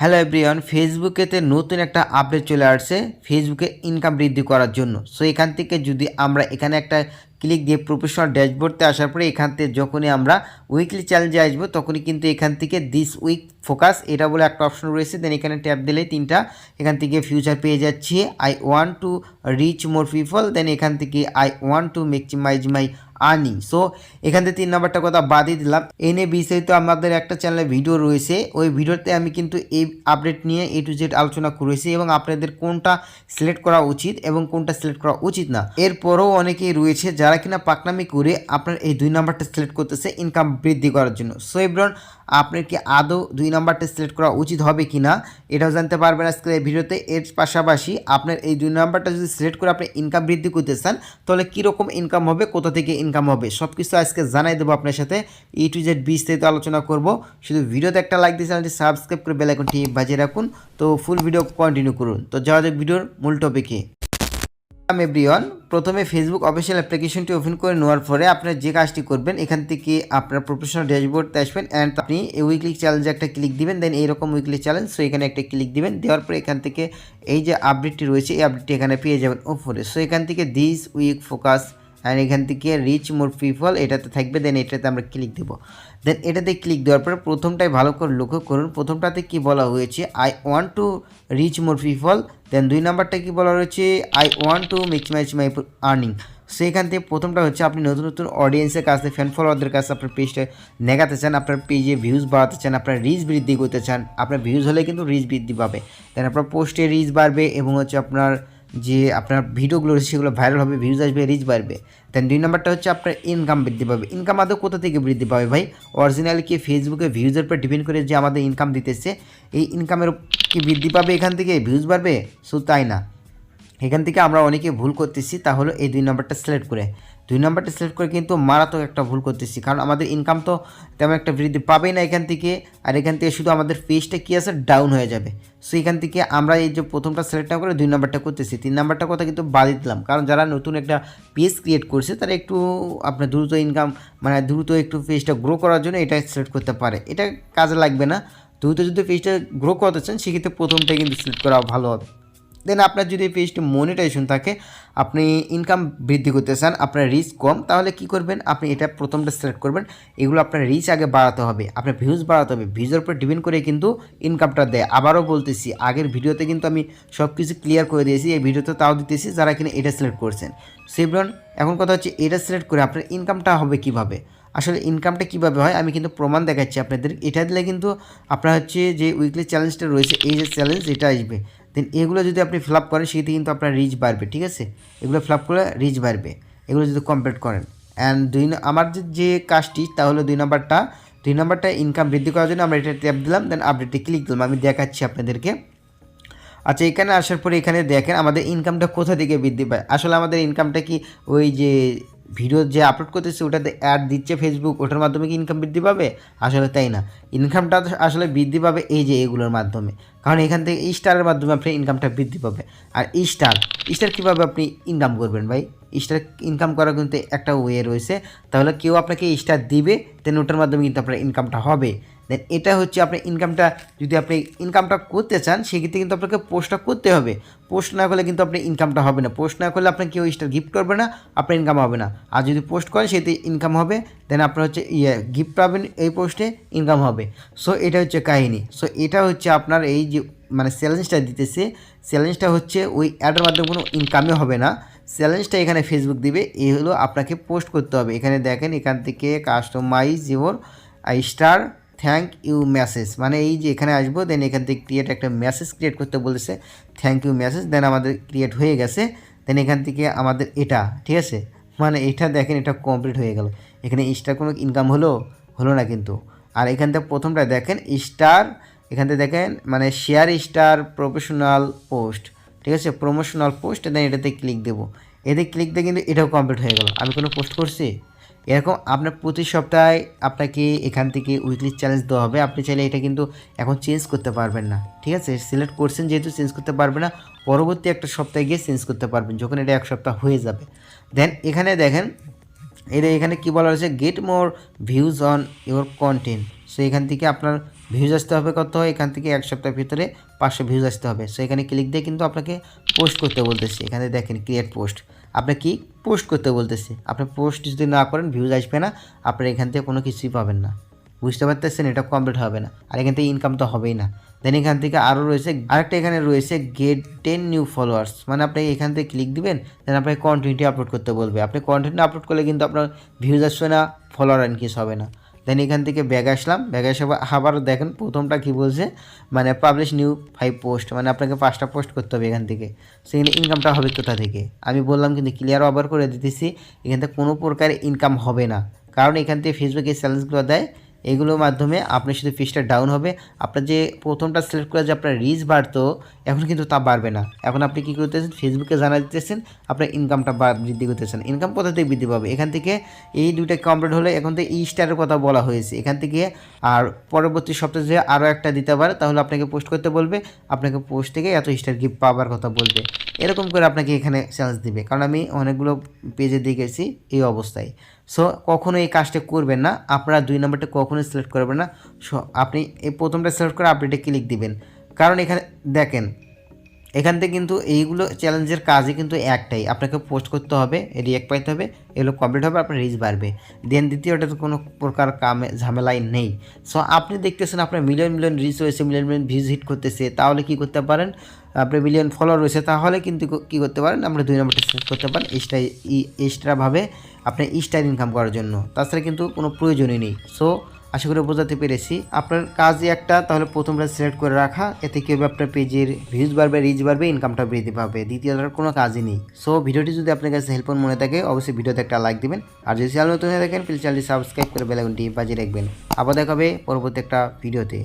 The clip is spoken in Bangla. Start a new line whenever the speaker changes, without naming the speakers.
হ্যালো এভরিওয়ান ফেসবুকেতে নতুন একটা আপডেট চলে আসছে ফেসবুকে ইনকাম বৃদ্ধি করার জন্য। সো এখান থেকে যদি আমরা এখানে একটা ক্লিক দিয়ে প্রফেশনাল ড্যাশবোর্ডতে আসার পরে এখান থেকে যখনই আমরা উইকলি চ্যালেঞ্জে আসব, তখনই কিন্তু এখান থেকে দিস উইক ফোকাস এটা বলে একটা অপশন রয়েছে। দেন এখানে ট্যাপ দিলে তিনটা, এখান থেকে ফিউচার পেয়ে যাচ্ছি। I want to reach more people then এখান থেকে I want to maximize my earning so এখান থেকে তিন নাম্বারটা কথা বাদই দিলাম। এই নিয়ে বিস্তারিত আমাদের একটা চ্যানেলে ভিডিও রয়েছে। ওই ভিডিওতে আমি কিন্তু এই আপডেট নিয়ে এ টু জেড আলোচনা করেছি এবং আপনাদের কোনটা সিলেক্ট করা উচিত এবং কোনটা সিলেক্ট করা উচিত না। এরপরও অনেকেই রয়েছে যারা কিনা পাকনামি করে আপনার এই দুই নাম্বারটা সিলেক্ট করতেছে ইনকাম বৃদ্ধি করার জন্য। সো এব্রন আপনার কি আদৌ দুই নাম্বারটা সিলেক্ট করা উচিত হবে কি না এটাও জানতে পারবেন আজকের এই ভিডিওতে এর পাশাপাশি আপনার এই দুই নাম্বারটা যদি সিলেক্ট করে আপনি ইনকাম বৃদ্ধি করতে চান, তাহলে কীরকম ইনকাম হবে, কোথা থেকে ইনকাম হবে। সব কিছু আজকে জানাই দেবো আপনার সাথে। ই টু জেড বিস্তারিত আলোচনা করব। শুধু ভিডিওতে একটা লাইক দিয়ে চ্যানেলটি সাবস্ক্রাইব করে বেল আইকনটি বাজিয়ে রাখুন। তো ফুল ভিডিও কন্টিনিউ করুন। তো যাওয়া যাক ভিডিওর মূল টপিকে এভরিওয়ান প্রথমে ফেসবুক অফিসিয়াল অ্যাপ্লিকেশনটি ওপেন করে নেওয়ার পরে আপনার যে কাজটি করবেন, এখান থেকে আপনার প্রফেশনাল ড্যাশবোর্ডতে আসবেন অ্যান্ড আপনি এই উইকলি চ্যালেঞ্জে একটা ক্লিক দিবেন দেন এইরকম উইকলি চ্যালেঞ্জ সো এখানে একটা ক্লিক দিবেন। দেওয়ার পরে এখান থেকে এই যে আপডেটটি রয়েছে, এই আপডেটটি এখানে পেয়ে যাবেন ওপরে সো এখান থেকে দিস উইক ফোকাস অ্যান্ড এখান থেকে রিচ মোর পিপল এটাতে থাকবে দেন এটাতে আমরা ক্লিক দেবো। দেন এটাতে ক্লিক দেওয়ার পরে প্রথমটাই ভালো করে লক্ষ্য করুন। প্রথমটাতে কি বলা হয়েছে? I want to reach more people then দুই নাম্বারটা কি বলা রয়েছে I want to maximize my earning সেখান থেকে প্রথমটা হচ্ছে আপনি নতুন নতুন অডিয়েন্সের কাছে ফ্যান ফলোয়ারদের কাছে আপনার পেজটা নেগাতে চান, আপনার পেজে ভিউজ বাড়াতে চান, আপনার রিচ বৃদ্ধি করতে চান, আপনার ভিউজ হলে কিন্তু রিচ বৃদ্ধি পাবে। দেন আপনার পোস্টে রিচ বাড়বে এবং হচ্ছে আপনার যে আপনার ভিডিওগুলো রয়েছে সেগুলো ভাইরাল হবে ভিউজ আসবে রিচ বাড়বে। দেন দুই নম্বরটা হচ্ছে আপনার ইনকাম বৃদ্ধি পাবে। ইনকাম আদৌ কোথা থেকে বৃদ্ধি পাবে ভাই? অরিজিনাল কি ফেসবুকে ভিউজের উপর ডিপেন্ড করে যে আমাদের ইনকাম দিতেছে, এই ইনকামের কি বৃদ্ধি পাবে এখান থেকে? ভিউজ বাড়বে? শুধু তাই না। এখান থেকে আমরা অনেকে ভুল করতেছি, তাহলে এই দুই নম্বরটা সিলেক্ট করে। দুই নাম্বারটা সিলেক্ট করে কিন্তু মারাত্মক একটা ভুল করতেছি। কারণ আমাদের ইনকাম তো তেমন একটা বৃদ্ধি পাবেই না এখান থেকে। আর এখান থেকে শুধু আমাদের পেজটা কী আছে? ডাউন হয়ে যাবে। সো এখান থেকে আমরা এই যে প্রথমটা সিলেক্ট না করে দুই নাম্বারটা করতেছি। তিন নাম্বারটা কথা কিন্তু বাদই দিলাম। কারণ যারা নতুন একটা পেজ ক্রিয়েট করছে, তারা একটু আপনার দ্রুত ইনকাম মানে দ্রুত একটু পেজটা গ্রো করার জন্য এটা সিলেক্ট করতে পারে। এটা কাজে লাগবে না। দ্রুত যদি পেজটা গ্রো করতে চান, সেক্ষেত্রে প্রথমটাই কিন্তু সিলেক্ট করা ভালো হবে। দেন আপনার যদি পেজটি মনিটাইজেশন থাকে, আপনি ইনকাম বৃদ্ধি করতে চান, আপনার রিচ কম, তাহলে কি করবেন? আপনি এটা প্রথমটা সিলেক্ট করবেন। এগুলো আপনার রিচ আগে বাড়াতে হবে। আপনার ভিউজ বাড়াতে হবে। ভিউজের উপর ডিপেন্ড করে কিন্তু ইনকামটা দেয়। আবারও বলতেছি, আগের ভিডিওতে কিন্তু আমি সব কিছু ক্লিয়ার করে দিয়েছি। এই ভিডিওতে তাও দিতেছি, যারা কিনা এটা সিলেক্ট করছেন। সেব্রন এখন কথা হচ্ছে, এটা সিলেক্ট করে আপনার ইনকামটা হবে কীভাবে? আসলে ইনকামটা কীভাবে হয়? আমি কিন্তু প্রমাণ দেখাচ্ছি আপনাদের। এটা দিলে কিন্তু আপনার হচ্ছে যে উইকলি চ্যালেঞ্জটা রয়েছে, এই যে চ্যালেঞ্জ এটা আসবে। দেন এগুলো যদি আপনি ফিল আপ করেন, সেক্ষেত্রে কিন্তু আপনার রিচ বাড়বে, ঠিক আছে? এগুলো ফিল আপ করে রিচ বাড়বে। এগুলো যদি কমপ্লিট করেন। অ্যান্ড দুই আমার যে- কাজটি তাহলে দুই নাম্বারটা। দুই নাম্বারটা ইনকাম বৃদ্ধি করার জন্য আমরা এটা ট্যাপ দিলাম দেন আপডেটে ক্লিক দিলাম। আমি দেখাচ্ছি আপনাদেরকে। আচ্ছা এখানে আসার পরে এখানে দেখেন, আমাদের ইনকামটা কোথা থেকে বৃদ্ধি পায়? আসলে আমাদের ইনকামটা কি ওই যে ভিডিও যে আপলোড করতেছে, ওটাতে অ্যাড দিচ্ছে ফেসবুক ওটার মাধ্যমে কি ইনকাম বৃদ্ধি পাবে? আসলে তাই না। ইনকামটা আসলে বৃদ্ধি পাবে এই যে এগুলোর মাধ্যমে। কারণ এখান থেকে স্টারের মাধ্যমে আপনি ইনকামটা বৃদ্ধি পাবে। আর স্টার স্টার কীভাবে আপনি ইনকাম করবেন ভাই? স্টার ইনকাম করার কিন্তু একটা ওয়ে রয়েছে। তাহলে কেউ আপনাকে স্টার দিবে তেন ওটার মাধ্যমে কিন্তু আপনার ইনকামটা হবে। দেন এটা হচ্ছে আপনার ইনকামটা যদি আপনি ইনকামটা করতে চান, সেক্ষেত্রে কিন্তু আপনাকে পোস্টটা করতে হবে। পোস্ট না করলে কিন্তু আপনার ইনকামটা হবে না। পোস্ট না করলে আপনাকে কেউ স্টার গিফট করবে না, আপনার ইনকাম হবে না। আর যদি পোস্ট করেন, সেতে ইনকাম হবে। দেন আপনার হচ্ছে ইয়ে গিফট পাবেন এই পোস্টে ইনকাম হবে। সো এটা হচ্ছে কাহিনী। সো এটা হচ্ছে আপনার এই যে মানে চ্যালেঞ্জটা দিতেছে। চ্যালেঞ্জটা হচ্ছে ওই অ্যাডের মাধ্যমে কোনো ইনকামই হবে না। চ্যালেঞ্জটা এখানে ফেসবুক দিবে। এই হলো আপনাকে পোস্ট করতে হবে। এখানে দেখেন, এখান থেকে customize your star thank you message. মানে এই যে এখানে আসব দেন এখান থেকে ক্রিয়েট একটা মেসেজ ক্রিয়েট করতে বলেছে থ্যাংক ইউ মেসেজ দেন আমাদের ক্রিয়েট হয়ে গেছে দেন এখান থেকে আমাদের এটা, ঠিক আছে? মানে এটা দেখেন, এটা কমপ্লিট হয়ে গেল। এখানে স্টার কোনো ইনকাম হলো? হলো না কিন্তু। আর এখান থেকে প্রথমটা দেখেন স্টার এখান থেকে দেখেন মানে শেয়ার স্টার প্রফেশনাল পোস্ট ঠিক আছে? প্রমোশনাল পোস্ট দেন এটাতে ক্লিক দেবো। এতে ক্লিক দিয়ে কিন্তু এটাও কমপ্লিট হয়ে গেল। আমি কোনো পোস্ট করছি? এরকম আপনার প্রতি সপ্তাহে আপনাকে এখান থেকে উইকলি চ্যালেঞ্জ দেওয়া হবে। আপনি চাইলে এটা কিন্তু এখন চেঞ্জ করতে পারবেন না। ঠিক আছে? সিলেক্ট করছেন যেহেতু চেঞ্জ করতে পারবেন না, পরবর্তী একটা সপ্তাহে গিয়ে চেঞ্জ করতে পারবেন, যখন এটা এক সপ্তাহ হয়ে যাবে। দেন এখানে দেখেন এটা এখানে কি বলা হয়েছে get more views on your content so এখান থেকে আপনার ভিউজ আসতে হবে কত? এখান থেকে এক সপ্তাহের ভিতরে পাঁচশো ভিউজ আসতে হবে। সো এখানে ক্লিক দিয়ে কিন্তু আপনাকে পোস্ট করতে বলতেছে। এখানে দেখেন ক্রিয়েট পোস্ট আপনি কি? পোস্ট করতে বলতেছে। আপনি পোস্ট যদি না করেন ভিউজ আসবে না। আপনার এখান থেকে কোনো কিছুই পাবেন না। বুঝতে পারতেছেন? এটা কমপ্লিট হবে না। আর এখান থেকে ইনকাম তো হবেই না। দেন এখান থেকে আরও রয়েছে, আরেকটা এখানে রয়েছে গেট টেন নিউ ফলোয়ার্স মানে আপনি এখান থেকে ক্লিক দিবেন দেন আপনাকে কন্টেন্টটি আপলোড করতে বলবে। আপনি কন্টেন্ট আপলোড করলে কিন্তু আপনার ভিউজ আসবে না ফলোয়ার ইনক্রিজ হবে না। দেন এখান থেকে ব্যাগ আসলাম। ব্যাগ এসে আবার- দেখেন প্রথমটা কি বলছে? মানে পাবলিশ নিউ ফাইভ পোস্ট মানে আপনাকে পাঁচটা পোস্ট করতে হবে এখান থেকে। সেখানে ইনকামটা হবে কোথা থেকে? আমি বললাম কিন্তু ক্লিয়ার আবার করে দিতেছি, এখান থেকে কোনো প্রকার ইনকাম হবে না। কারণ এখান থেকে ফেসবুকে চ্যালেঞ্জগুলো দেয় এগুলোর মাধ্যমে আপনি শুধু ফিসটা ডাউন হবে। আপনার যে প্রথমটা সিলেক্ট করে যে আপনার রিচ বাড়তো, এখন কিন্তু তা বাড়বে না। এখন আপনি কী করতেছেন? ফেসবুকে জানা দিতেছেন, আপনার ইনকামটা বৃদ্ধি করতেছেন। ইনকাম কোথা থেকে বৃদ্ধি পাবে? এখান থেকে এই দুইটা কমপ্লিট হলে এখন থেকে ই স্টারের কথা বলা হয়েছে। এখান থেকে আর পরবর্তী সপ্তাহে যে আরও একটা দিতে পারে, তাহলে আপনাকে পোস্ট করতে বলবে। আপনাকে পোস্ট থেকে এত স্টার গিফট পাওয়ার কথা বলবে। এরকম করে আপনাকে এখানে চ্যালেঞ্জ দিবে। কারণ আমি অনেকগুলো পেজে দেখেছি এই অবস্থায়। সো কখনো এই কাজটা করবেন না। আপনারা দুই নম্বরটা কখনোই সিলেক্ট করবেন না। সো আপনি এই প্রথমটা সিলেক্ট করে আপডেটে ক্লিক দিবেন। কারণ এখানে দেখেন এখান থেকে কিন্তু এইগুলো চ্যালেঞ্জের কাজই কিন্তু একটাই। আপনাকে পোস্ট করতে হবে রিয়াক্ট পাইতে হবে, এগুলো কমপ্লিট হবে, আপনার রিচ বাড়বে। দেন দ্বিতীয়টাতে কোনো প্রকার কামে ঝামেলাই নেই। সো আপনি দেখতেছেন আপনার মিলিয়ন মিলিয়ন রিচ রয়েছে মিলিয়ন মিলিয়ন ভিউজ হিট করতেছে, তাহলে কি করতে পারেন? আপনার মিলিয়ন ফলোয়ার রয়েছে, তাহলে কিন্তু কী করতে পারেন? আমরা দুই নম্বরটা সিলেক্ট করতে পারেন এক্সট্রা এক্সট্রাভাবে আপনি স্টার ইনকাম করার জন্য। তাছাড়া কিন্তু কোনো প্রয়োজনই নেই। সো আশা করি বোঝাতে পেরেছি। আপনার কাজই একটা, তাহলে প্রথমটা সিলেক্ট করে রাখা। এতে কি হবে? আপনার পেজের ভিউজ বাড়বে রিচ বাড়বে ইনকামটা বৃদ্ধি পাবে। দ্বিতীয়টার কোনো কাজই নেই। সো ভিডিওটি যদি আপনার কাছে হেল্পফুল মনে থাকে, অবশ্যই ভিডিওতে একটা লাইক দিবেন। আর যদি চ্যানেল নতুন হয়ে থাকেন প্লিজ চ্যানেলটি সাবস্ক্রাইব করে বেলাগুনটি বাজিয়ে রাখবেন। আবার দেখাবে পরবর্তী একটা ভিডিওতে